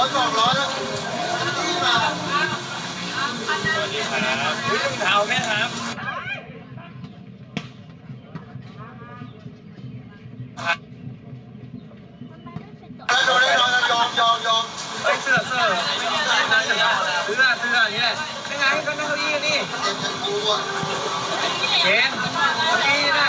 ร้อยสองร้อยแล้วที่มาสวัสดีครับวิ่งเท้าแม่ครับโดนได้โดนยยยเยไปส่นสื้อเสื้อสื้ออย่งเไงก็นั่งก้าอี้นี่เห็กีนน่ะ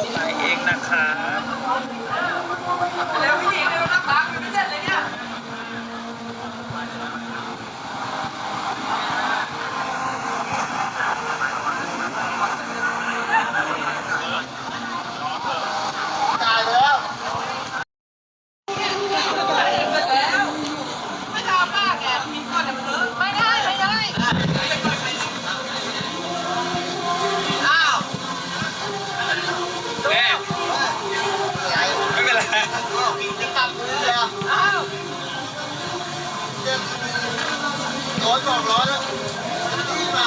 ได้จายเองนะครับแล้วพี่หญิงเนี่ยรักษาอยู่ไม่เสร็จ โดนบอกร้อนแล้วที่มา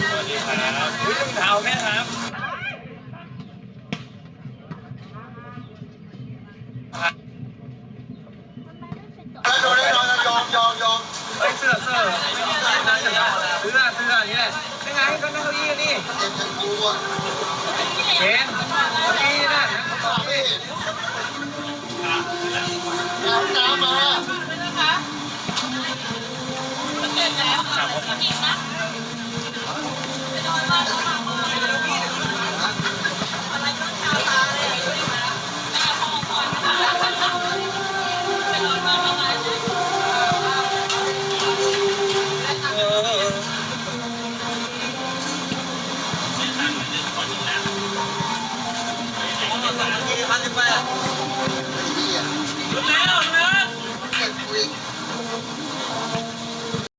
สวัสดีครับอุ้ยรองเท้าแม่ครับแล้วดูได้นอนยอมยอมยอมเฮ้ยเสื้อเสื้อไม่มีอะไรนะเสื้อเสื้อเสื้ออย่างเงี้ยังไงก็นั่งเก้าอี้นี่เจ็บทั้งคู่อะ